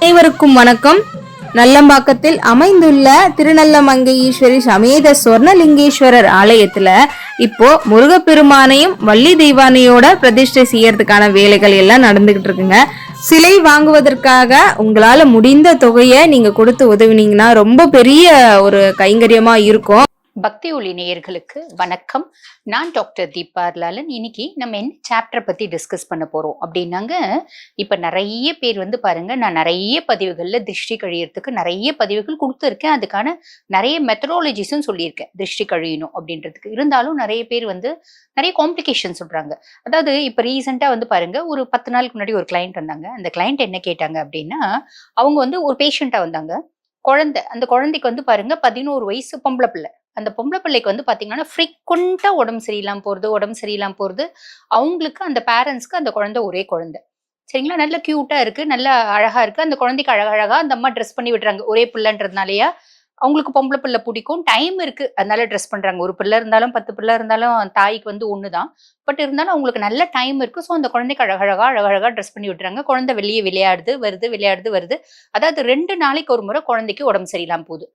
அனைவருக்கும் வணக்கம். நல்லம்பாக்கத்தில் அமைந்துள்ள திருநல்லமங்கை ஈஸ்வரி சமேத சொர்ணலிங்கேஸ்வரர் ஆலயத்துல இப்போ முருகப்பெருமானையும் வள்ளி தெய்வானையோட பிரதிஷ்டை செய்யறதுக்கான வேலைகள் எல்லாம் நடந்துகிட்டு இருக்குங்க. சிலை வாங்குவதற்காக உங்களால முடிந்த தொகையை நீங்க கொடுத்து உதவினீங்கன்னா ரொம்ப பெரிய ஒரு கைங்கரியமா இருக்கும். பக்தி ஒளி நேயர்களுக்கு வணக்கம். நான் டாக்டர் தீபா லாலன் இன்னைக்கு நம்ம என்ன சாப்டர் பத்தி டிஸ்கஸ் பண்ண போறோம் அப்படின்னாங்க. இப்ப நிறைய பேர் வந்து பாருங்க நான் நிறைய பதிவுகள்ல திருஷ்டி கழியறதுக்கு நிறைய பதிவுகள் கொடுத்துருக்கேன். அதுக்கான நிறைய மெத்தடாலஜிஸும் சொல்லியிருக்கேன். திருஷ்டி கழியணும் அப்படின்றதுக்கு. இருந்தாலும் நிறைய பேர் வந்து நிறைய காம்ப்ளிகேஷன் சொல்றாங்க. அதாவது இப்ப ரீசெண்டா வந்து பாருங்க ஒரு பத்து நாளுக்கு முன்னாடி ஒரு கிளைண்ட் வந்தாங்க. அந்த கிளைண்ட் என்ன கேட்டாங்க அப்படின்னா அவங்க வந்து ஒரு பேஷண்டா வந்தாங்க. குழந்தை அந்த குழந்தைக்கு வந்து பாருங்க பதினோரு வயசு பொம்பளை பிள்ளை. அந்த பொம்பளை பிள்ளைக்கு வந்து பார்த்தீங்கன்னா ஃப்ரீக்வெண்ட்டாக உடம்பு சரியில்லாமல் போகிறது உடம்பு சரியில்லாமல் போகிறது அவங்களுக்கு அந்த பேரண்ட்ஸ்க்கு அந்த குழந்தை ஒரே குழந்தை. சரிங்களா? நல்ல க்யூட்டாக இருக்குது நல்ல அழகாக இருக்குது அந்த குழந்தைக்கு அழகழகாக அந்த அம்மா ட்ரெஸ் பண்ணி விடுறாங்க. ஒரே பிள்ளைன்றதுனாலயா அவங்களுக்கு பொம்பளை பிள்ளை பிடிக்கும். டைம் இருக்குது அதனால ட்ரெஸ் பண்ணுறாங்க ஒரு பிள்ளை இருந்தாலும் பத்து பிள்ளை இருந்தாலும் தாய்க்கு வந்து ஒன்று தான் பட் இருந்தாலும் அவங்களுக்கு நல்ல டைம் இருக்குது ஸோ அந்த குழந்தைக்கு அழகழகாக அழகழகாக ட்ரெஸ் பண்ணி விட்டுறாங்க. குழந்தை வெளியே விளையாடுது வருது விளையாடுது வருது. அதாவது ரெண்டு நாளைக்கு ஒரு முறை குழந்தைக்கு உடம்பு சரியில்லாமல் போகுது.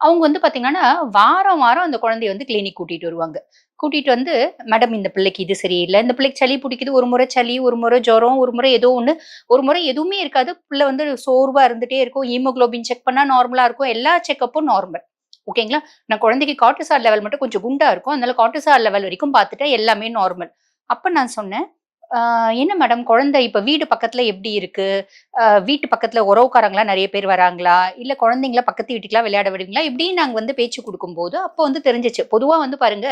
அவங்க வந்து பார்த்தீங்கன்னா வாரம் வாரம் அந்த குழந்தைய வந்து கிளினிக் கூட்டிட்டு வருவாங்க. கூட்டிட்டு வந்து மேடம் இந்த பிள்ளைக்கு இது சரியில்லை. இந்த பிள்ளைக்கு சளி பிடிக்குது. ஒரு முறை சளி ஒரு முறை ஜுரம் ஒரு முறை ஏதோ ஒன்று ஒரு முறை எதுவுமே இருக்காது. பிள்ளை வந்து சோர்வாக இருந்துகிட்டே இருக்கும். ஹீமோகுளோபின் செக் பண்ணால் நார்மலாக இருக்கும். எல்லா செக்கப்பும் நார்மல் ஓகேங்களா? நான் குழந்தைக்கு காட்டுசார் லெவல் மட்டும் கொஞ்சம் குண்டாக இருக்கும். அதனால காட்டுசார் லெவல் வரைக்கும் பார்த்துட்டேன் எல்லாமே நார்மல் அப்போ நான் சொன்னேன் என்ன மேடம் குழந்தை இப்ப வீடு பக்கத்துல எப்படி இருக்கு? வீட்டு பக்கத்துல உறவுக்காரங்களா நிறைய பேர் வராங்களா? இல்ல குழந்தைங்களா பக்கத்து வீட்டுக்குலாம் விளையாட விடுவீங்களா? இப்படின்னு நாங்க வந்து பேச்சு கொடுக்கும்போது அப்போ வந்து தெரிஞ்சிச்சு. பொதுவா வந்து பாருங்க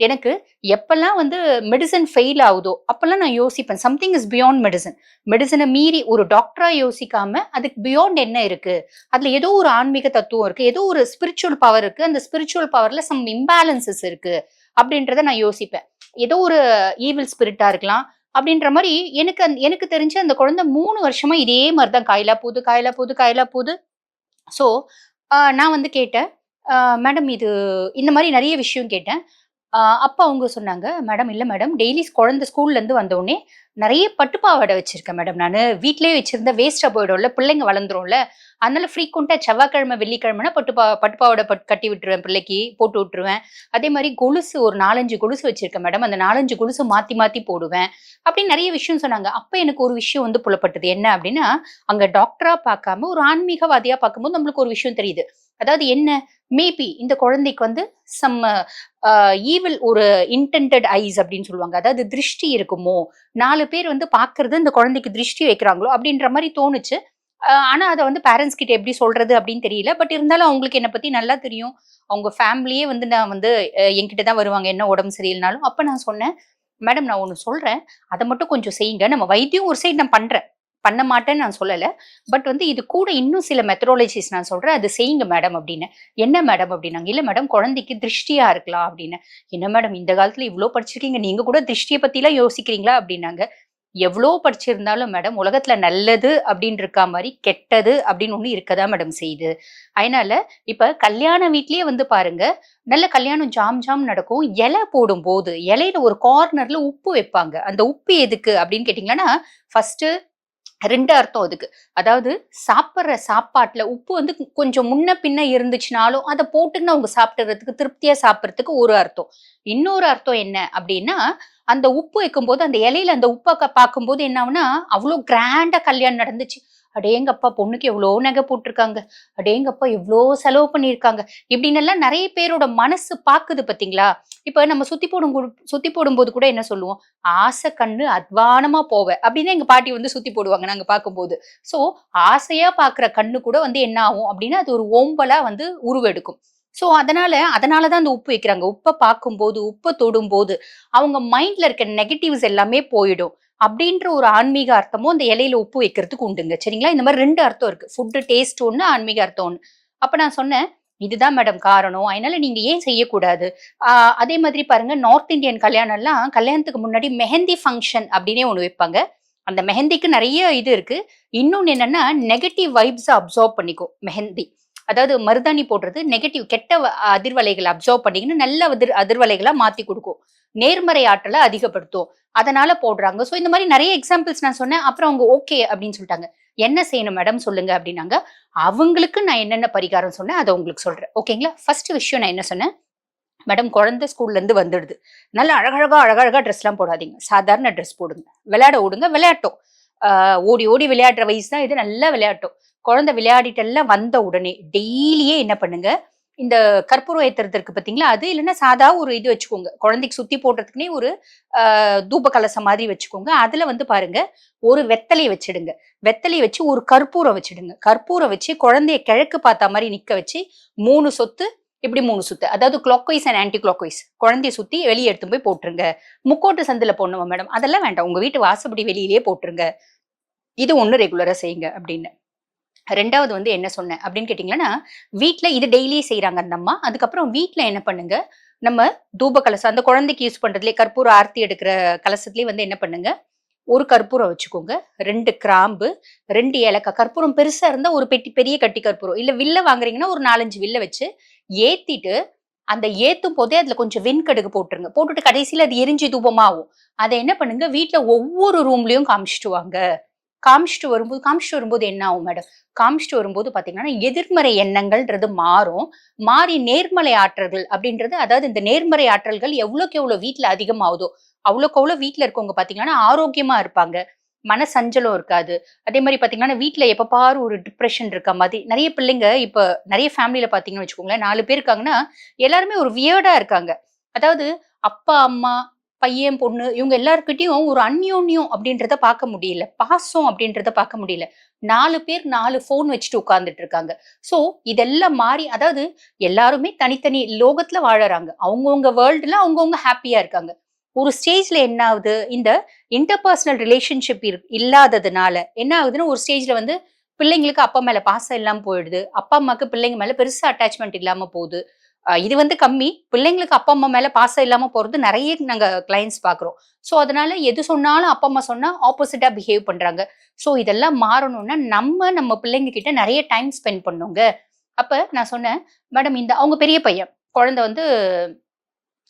எனக்கு எப்பெல்லாம் வந்து மெடிசன் ஃபெயில் ஆகுதோ அப்பெல்லாம் நான் யோசிப்பேன். சம்திங் இஸ் பியாண்ட் மெடிசன் மெடிசனை மீறி ஒரு டாக்டரா யோசிக்காம அதுக்கு பியாண்ட் என்ன இருக்கு? அதுல ஏதோ ஒரு ஆன்மீக தத்துவம் இருக்கு. ஏதோ ஒரு ஸ்பிரிச்சுவல் பவர் இருக்கு. அந்த ஸ்பிரிச்சுவல் பவர்ல சம் இம்பேலன்சஸ் இருக்கு. அப்படின்றத நான் யோசிப்பேன். ஏதோ ஒரு ஈவில் ஸ்பிரிட்டா இருக்கலாம். அப்படின்ற மாதிரி எனக்கு அந்த- எனக்கு தெரிஞ்சு அந்த குழந்தை மூணு வருஷமா இதே மாதிரி தான் காயிலா போகுது காயிலா போகுது காயிலா போகுது ஸோ நான் வந்து கேட்டேன். மேடம் இது இந்த மாதிரி நிறைய விஷயம் கேட்டேன். அப்பா அவங்க சொன்னாங்க மேடம் இல்லை மேடம் டெய்லி குழந்தை ஸ்கூல்லேருந்து வந்தோடனே நிறைய பட்டுப்பாவாடை வச்சிருக்கேன் மேடம் நான். வீட்லயே வச்சிருந்த வேஸ்டா போயிடும்ல பிள்ளைங்க வளர்ந்துரும்ல. அதனால ஃப்ரீக்வெண்டா செவ்வாய்க்கிழமை வெள்ளிக்கிழமைனா பட்டுப்பா பட்டுப்பாவோட பட் கட்டி விட்டுருவேன் பிள்ளைக்கு போட்டு விட்டுருவேன். அதே மாதிரி கொலுசு ஒரு நாலஞ்சு கொலுசு வச்சிருக்கேன் மேடம் அந்த நாலஞ்சு கொலுசு மாத்தி மாத்தி போடுவேன். அப்படின்னு நிறைய விஷயம் சொன்னாங்க. அப்ப எனக்கு ஒரு விஷயம் வந்து புலப்பட்டது. என்ன அப்படின்னா அங்க டாக்டரா பார்க்காம ஒரு ஆன்மீகவாதியா பார்க்கும்போது நம்மளுக்கு ஒரு விஷயம் தெரியுது. அதாவது என்ன? மேபி இந்த குழந்தைக்கு வந்து சம் ஈவில் ஒரு இன்டென்டட் ஐஸ் அப்படின்னு சொல்லுவாங்க. அதாவது திருஷ்டி இருக்குமோ? நாலு பேர் வந்து பார்க்கறது இந்த குழந்தைக்கு திருஷ்டி வைக்கிறாங்களோ அப்படின்ற மாதிரி தோணுச்சு. ஆனால் அதை வந்து பேரண்ட்ஸ் கிட்ட எப்படி சொல்றது அப்படின்னு தெரியல. பட் இருந்தாலும் அவங்களுக்கு என்னை பத்தி நல்லா தெரியும். அவங்க ஃபேமிலியே வந்து நான் வந்து என்கிட்ட தான் வருவாங்க. என்ன உடம்பு சரியில்லைனாலும். அப்போ நான் சொன்னேன் மேடம் நான் ஒன்று சொல்கிறேன் அதை மட்டும் கொஞ்சம் செய்யுங்க. நம்ம வைத்தியம் ஒரு சைடு நான் பண்ணுறேன் பண்ண மாட்டேன்னு நான் சொல்லலை. பட் வந்து இது கூட இன்னும் சில மெத்தடாலஜிஸ் நான் சொல்கிறேன் அது செய்யுங்க மேடம் அப்படின்னு. என்ன மேடம் அப்படின்னாங்க? இல்லை மேடம் குழந்தைக்கு திருஷ்டியாக இருக்கலாம் அப்படின்னு. என்ன மேடம் இந்த காலத்தில் இவ்வளோ படிச்சிருக்கீங்க. நீங்கள் கூட திருஷ்டியை பற்றிலாம் யோசிக்கிறீங்களா? அப்படின்னாங்க. எவ்வளோ படிச்சிருந்தாலும் மேடம் உலகத்துல நல்லது அப்படின்னு இருக்கா மாதிரி கெட்டது அப்படின்னு ஒன்று இருக்கதா மேடம் செய்யுது. அதனால இப்ப கல்யாண வீட்லயே வந்து பாருங்க. நல்ல கல்யாணம் ஜாம் ஜாம் நடக்கும். இலை போடும் போது இலையில ஒரு கார்னர்ல உப்பு வைப்பாங்க. அந்த உப்பு எதுக்கு அப்படின்னு கேட்டீங்கன்னா ஃபர்ஸ்ட் ரெண்டு அர்த்தம் அதுக்கு. அதாவது சாப்பிட்ற சாப்பாட்டில் உப்பு வந்து கொஞ்சம் முன்ன பின்ன இருந்துச்சுனாலும் அதை போட்டுன்னு அவங்க சாப்பிட்றதுக்கு திருப்தியாக சாப்பிட்றதுக்கு ஒரு அர்த்தம். இன்னொரு அர்த்தம் என்ன அப்படின்னா அந்த உப்பு வைக்கும்போது அந்த இலையில அந்த உப்பை பார்க்கும்போது என்ன ஆகுனா அவ்வளோ கிராண்டாக கல்யாணம் நடந்துச்சு. அடேங்கப்பா பொண்ணுக்கு எவ்வளோ நகை போட்டிருக்காங்க. அடேங்கப்பா எவ்வளோ செலவு பண்ணியிருக்காங்க. இப்படின்னெல்லாம் நிறைய பேரோட மனசு பாக்குது பார்த்தீங்களா இப்போ நம்ம சுத்தி போடும் கு- சுத்தி போடும்போது கூட என்ன சொல்லுவோம்? ஆசை கண்ணு அத்வானமா போவ. அப்படின்னு எங்க பாட்டி வந்து சுத்தி போடுவாங்க நாங்க பார்க்கும்போது ஸோ ஆசையா பாக்குற கண்ணு கூட வந்து என்ன ஆகும் அப்படின்னா அது ஒரு ஓம்பலா வந்து உருவெடுக்கும். ஸோ அதனால தான் அந்த உப்பு வைக்கிறாங்க. உப்பை பார்க்கும்போது உப்பை தொடும்போது அவங்க மைண்ட்ல இருக்க நெகட்டிவ்ஸ் எல்லாமே போயிடும். அப்படின்ற ஒரு ஆன்மீக அர்த்தமும் அந்த இலையில உப்பு வைக்கிறதுக்கு உண்டுங்க. சரிங்களா? இந்த மாதிரி ரெண்டு அர்த்தம் இருக்கு. ஃபுட்டு டேஸ்ட் ஒன்று ஆன்மீக அர்த்தம் ஒன்று அப்போ நான் சொன்னேன் இதுதான் மேடம் காரணம். அதனால நீங்க ஏன் செய்யக்கூடாது? அதே மாதிரி பாருங்க நார்த் இந்தியன் கல்யாணம் எல்லாம் கல்யாணத்துக்கு முன்னாடி மெஹந்தி ஃபங்க்ஷன் அப்படின்னே ஒன்று வைப்பாங்க. அந்த மெஹந்திக்கு நிறைய இது இருக்கு. இன்னொன்னு என்னன்னா நெகட்டிவ் வைப்ஸை அப்சர்வ் பண்ணிக்கும். மெஹந்தி. அதாவது மருதாணி போடுறது நெகட்டிவ் கெட்ட அதிர்வலைகளை அப்சர்வ் பண்ணிக்கின்னு நல்ல அதிர் அதிர்வலைகளா மாத்தி கொடுக்கும். நேர்மறை ஆற்றலை அதிகப்படுத்தும். அதனால போடுறாங்க. ஸோ இந்த மாதிரி நிறைய எக்ஸாம்பிள்ஸ் நான் சொன்னேன். அப்புறம் அவங்க ஓகே அப்படின்னு சொல்லிட்டாங்க. என்ன செய்யணும் மேடம் சொல்லுங்க அப்படின்னாங்க. அவங்களுக்கு நான் என்னென்ன பரிகாரம் சொன்னேன் அதை உங்களுக்கு சொல்றேன். ஓகேங்களா ஃபர்ஸ்ட் விஷயம் நான் என்ன சொன்னேன்? மேடம் குழந்தை ஸ்கூல்ல இருந்து வந்துடுது. நல்லா அழகழகா அழகழகா ட்ரெஸ்லாம் போடாதீங்க. சாதாரண ட்ரெஸ் போடுங்க. விளையாட ஓடுங்க. விளையாட்டும். ஓடி ஓடி விளையாடுற வயசு தான் இது. நல்லா விளையாட்டும். குழந்தை விளையாடிட்டெல்லாம் வந்த உடனே டெய்லியே என்ன பண்ணுங்க? இந்த கற்பூரம் ஏத்துறது இருக்கு அது இல்லைன்னா சாதா ஒரு இது வச்சுக்கோங்க. குழந்தைக்கு சுத்தி போடுறதுக்குனே ஒரு தூப கலசம் மாதிரி வச்சுக்கோங்க. அதுல வந்து பாருங்க ஒரு வெத்தலையை வச்சிடுங்க. வெத்தலையை வச்சு ஒரு கற்பூரம் வச்சிடுங்க. கற்பூரம் வச்சு குழந்தைய கிழக்கு பார்த்த மாதிரி நிக்க வச்சு மூணு சொத்து இப்படி மூணு சுத்து. அதாவது clockwise and anti clock wise குழந்தைய சுத்தி வெளியே எடுத்து போய் போட்டுருங்க. முக்கோட்டு சந்தில போடணுமா மேடம் அதெல்லாம் வேண்டாம். உங்க வீட்டு வாசப்படி வெளியிலேயே போட்டுருங்க. இது ஒன்று ரெகுலரா செய்யுங்க அப்படின்னு. ரெண்டாவது வந்து என்ன சொன்னேன் அப்படின்னு கேட்டிங்கன்னா வீட்ல இது டெய்லி செய்கிறாங்க அந்த அம்மா. அதுக்கப்புறம் வீட்ல என்ன பண்ணுங்க? நம்ம தூப கலசம் அந்த குழந்தைக்கு யூஸ் பண்ணுறதுலேயே கற்பூர ஆர்த்தி எடுக்கிற கலசத்துலேயே வந்து என்ன பண்ணுங்க? ஒரு கற்பூரம் வச்சுக்கோங்க. ரெண்டு கிராம்பு ரெண்டு ஏலக்காய். கற்பூரம் பெருசா இருந்தா ஒரு பெட்டி பெரிய கட்டி கற்பூரம். இல்ல வில்ல வாங்குறீங்கன்னா ஒரு நாலஞ்சு வில்ல வச்சு ஏத்திட்டு அந்த ஏத்தும் போதே அதுல கொஞ்சம் வெண்கடுகு போட்டுருங்க. போட்டுட்டு கடைசியில அது எரிஞ்சு தூபமாகும். அதை என்ன பண்ணுங்க? வீட்டில் ஒவ்வொரு ரூம்லயும் காமிச்சிட்டு வாங்க. காமிச்சிட்டு வரும்போது காமிச்சிட்டு வரும்போது என்ன ஆகும் மேடம் காமிச்சிட்டு வரும்போது பார்த்தீங்கன்னா எதிர்மறை எண்ணங்கள்ன்றது மாறும். மாறி நேர்மறை ஆற்றல்கள் அப்படின்றது அதாவது இந்த நேர்மறை ஆற்றல்கள் எவ்வளோக்கு எவ்வளோ வீட்டில் அதிகமாகுதோ அவ்வளோக்கு அவ்வளோ வீட்டில் இருக்கவங்க பார்த்தீங்கன்னா ஆரோக்கியமாக இருப்பாங்க. மன சஞ்சலம் இருக்காது. அதே மாதிரி பார்த்தீங்கன்னா வீட்டில் எப்போ பாரு ஒரு டிப்ரெஷன் இருக்க மாதிரி. நிறைய பிள்ளைங்க இப்போ நிறைய ஃபேமிலியில் பார்த்தீங்கன்னு வச்சுக்கோங்களேன் நாலு பேர் இருக்காங்கன்னா எல்லாருமே ஒரு வியர்டாக இருக்காங்க. அதாவது அப்பா அம்மா பையன் பொண்ணு இவங்க எல்லாருக்கிட்டையும் ஒரு அந்யோன்யம் அப்படின்றத பார்க்க முடியல. பாசம் அப்படின்றத பார்க்க முடியல. நாலு பேர் நாலு ஃபோன் வச்சுட்டு உட்கார்ந்துட்டு இருக்காங்க சோ இதெல்லாம் மாறி அதாவது எல்லாருமே தனித்தனி லோகத்துல வாழறாங்க. அவங்கவுங்க வேர்ல்டுல அவங்கவுங்க ஹாப்பியா இருக்காங்க. ஒரு ஸ்டேஜ்ல என்ன ஆகுது இந்த இன்டர்பர்சனல் ரிலேஷன்ஷிப் இல்லாததுனால என்ன ஆகுதுன்னா ஒரு ஸ்டேஜ்ல வந்து பிள்ளைங்களுக்கு அப்பா மேல பாசம் இல்லாமல் போயிடுது. அப்பா அம்மாக்கு பிள்ளைங்க மேல பெருசா அட்டாச்மெண்ட் இல்லாம போகுது. இது வந்து கம்மி. பிள்ளைங்களுக்கு அப்பா அம்மா மேல பாசம் இல்லாம போறது நிறைய நாங்க கிளைண்ட்ஸ் பாக்குறோம். சோ அதனால எது சொன்னாலும் அப்பா அம்மா சொன்னா ஆப்போசிட்டா பிஹேவ் பண்றாங்க. சோ இதெல்லாம் மாறணும்னா நம்ம நம்ம பிள்ளைங்க கிட்ட நிறைய டைம் ஸ்பெண்ட் பண்ணுங்க. அப்ப நான் சொன்னேன் மேடம் இந்த அவங்க பெரிய பையன் குழந்தை வந்து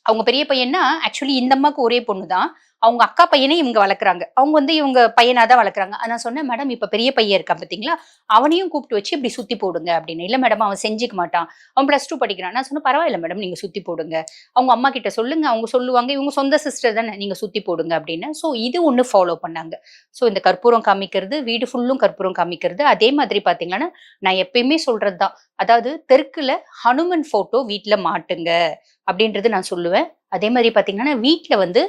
அவங்க பெரிய பையன்னா ஆக்சுவலி இந்த அம்மாவுக்கு ஒரே பொண்ணு தான் அவங்க அக்கா பையனை இவங்க வளர்க்குறாங்க. அவங்க வந்து இவங்க பையனாக தான் வளர்க்குறாங்க. நான் சொன்னேன் மேடம் இப்போ பெரிய பையன் இருக்கான் பார்த்தீங்களா அவனையும் கூப்பிட்டு வச்சு இப்படி சுற்றி போடுங்க அப்படின்னு. இல்லை மேடம் அவன் செஞ்சுக்க மாட்டான். அவன் ப்ளஸ் டூ படிக்கிறான். நான் சொன்னேன் பரவாயில்ல மேடம் நீங்கள் சுற்றி போடுங்க. அவங்க அம்மா கிட்ட சொல்லுங்க. அவங்க சொல்லுவாங்க இவங்க சொந்த சிஸ்டர் தானே நீங்கள் சுற்றி போடுங்க அப்படின்னு. ஸோ இது ஒன்று ஃபாலோ பண்ணாங்க. ஸோ இந்த கற்பூரம் காமிக்கிறது வீடு ஃபுல்லும் கற்பூரம் காமிக்கிறது அதே மாதிரி பார்த்தீங்கன்னா நான் எப்பயுமே சொல்றதுதான். அதாவது தெற்குல ஹனுமன் ஃபோட்டோ வீட்டில் மாட்டுங்க அப்படின்றது நான் சொல்லுவேன். அதே மாதிரி பார்த்தீங்கன்னா வீட்டில் வந்து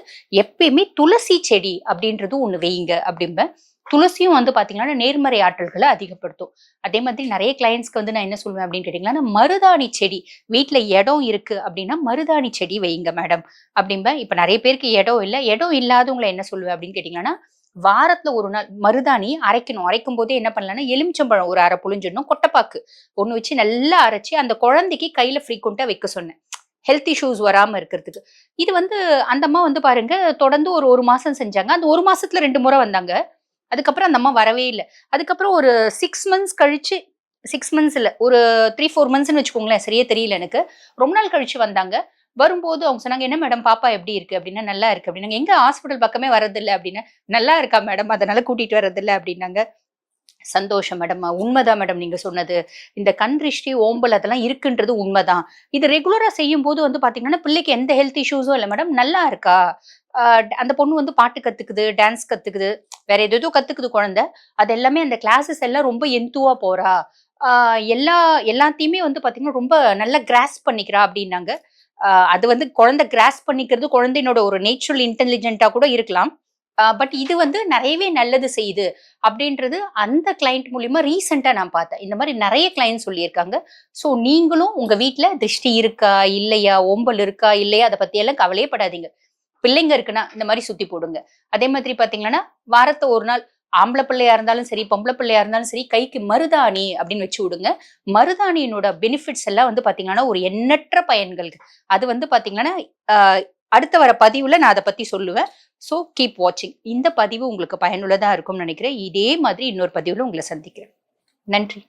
எப்பயுமே துளசி செடி அப்படின்றது ஒன்று வையுங்க அப்படிம்பேன் துளசியும் வந்து பார்த்தீங்கன்னா நேர்மறை ஆற்றல்களை அதிகப்படுத்தும். அதே மாதிரி நிறைய கிளைண்ட்ஸ்க்கு வந்து நான் என்ன சொல்லுவேன் அப்படின்னு கேட்டீங்கன்னா மருதாணி செடி வீட்டில் இடம் இருக்கு அப்படின்னா மருதாணி செடி வையுங்க மேடம் அப்படிம்பேன் இப்போ நிறைய பேருக்கு இடம் இல்லை. இடம் இல்லாதவங்களை என்ன சொல்லுவேன் அப்படின்னு கேட்டிங்கன்னா வாரத்துல ஒரு நாள் மருதாணி அரைக்கணும். அரைக்கும் போதே என்ன பண்ணலாம்னா எலுமிச்சம்பழம் ஒரு அரை புளிஞ்சிடணும் கொட்டைப்பாக்கு ஒன்று வச்சு நல்லா அரைச்சி அந்த குழந்தைக்கு கையில ஃப்ரீக்வெண்டா வைக்க சொன்னேன். ஹெல்த் இஷ்யூஸ் வராமல் இருக்கிறதுக்கு. இது வந்து அந்த அம்மா வந்து பாருங்க தொடர்ந்து ஒரு ஒரு மாதம் செஞ்சாங்க. அந்த ஒரு மாதத்துல ரெண்டு முறை வந்தாங்க. அதுக்கப்புறம் அந்த அம்மா வரவே இல்லை. அதுக்கப்புறம் ஒரு சிக்ஸ் மந்த்ஸ் கழிச்சு சிக்ஸ் மந்த்ஸ் இல்லை ஒரு த்ரீ ஃபோர் மந்த்ஸ்னு வச்சுக்கோங்களேன் சரியே தெரியல எனக்கு. ரொம்ப நாள் கழிச்சு வந்தாங்க. வரும்போது அவங்க சொன்னாங்க என்ன மேடம் பாப்பா எப்படி இருக்கு? அப்படின்னா நல்லா இருக்கு. அப்படின்னாங்க. எங்க ஹாஸ்பிட்டல் பக்கமே வரதில்லை அப்படின்னா நல்லா இருக்கா மேடம் அதனால கூட்டிட்டு வரதில்லை அப்படின்னாங்க. சந்தோஷம் மேடம் உண்மைதான் மேடம் நீங்க சொன்னது. இந்த கண் திருஷ்டி ஓம்பல் அதெல்லாம் இருக்குன்றது உண்மைதான். இது ரெகுலரா செய்யும் போது வந்து பாத்தீங்கன்னா பிள்ளைக்கு எந்த ஹெல்த் இஷ்யூஸும் இல்லை மேடம் நல்லா இருக்கா? அந்த பொண்ணு வந்து பாட்டு கத்துக்குது டான்ஸ் கத்துக்குது வேற எதோ கத்துக்குது குழந்தை. அது எல்லாமே அந்த கிளாஸஸ் எல்லாம் ரொம்ப எந்துவா போறா. எல்லா எல்லாத்தையுமே வந்து பாத்தீங்கன்னா ரொம்ப நல்லா கிராஸ் பண்ணிக்கிறா அப்படின்னாங்க. அது வந்து குழந்தை கிராஸ் பண்ணிக்கிறது குழந்தையினோட ஒரு நேச்சுரல் இன்டெலிஜென்ட்டா கூட இருக்கலாம். பட் இது வந்து நிறையவே நல்லது செய்யுது அப்படின்றது அந்த கிளைண்ட் மூலியமா ரீசெண்டா நான் பார்த்தேன். இந்த மாதிரி நிறைய கிளைண்ட் சொல்லியிருக்காங்க. ஸோ நீங்களும் உங்க வீட்டில் திருஷ்டி இருக்கா இல்லையா ஓம்பல் இருக்கா இல்லையா அதை பத்தி எல்லாம் கவலையே படாதீங்க பிள்ளைங்க இருக்குன்னா இந்த மாதிரி சுத்தி போடுங்க. அதே மாதிரி பாத்தீங்கன்னா வாரத்தை ஒரு நாள் ஆம்பளை பிள்ளையா இருந்தாலும் சரி பொம்பளை பிள்ளையா இருந்தாலும் சரி கைக்கு மருதாணி அப்படின்னு வச்சு விடுங்க. மருதாணியினோட பெனிஃபிட்ஸ் எல்லாம் வந்து பாத்தீங்கன்னா ஒரு எண்ணற்ற பயன்கள். அது வந்து பாத்தீங்கன்னா அடுத்த வர பதிவுல நான் அதை பத்தி சொல்லுவேன். ஸோ கீப் வாட்சிங் இந்த பதிவு உங்களுக்கு பயனுள்ளதா இருக்கும்னு நினைக்கிறேன். இதே மாதிரி இன்னொரு பதிவுல உங்களை சந்திக்கிறேன். நன்றி.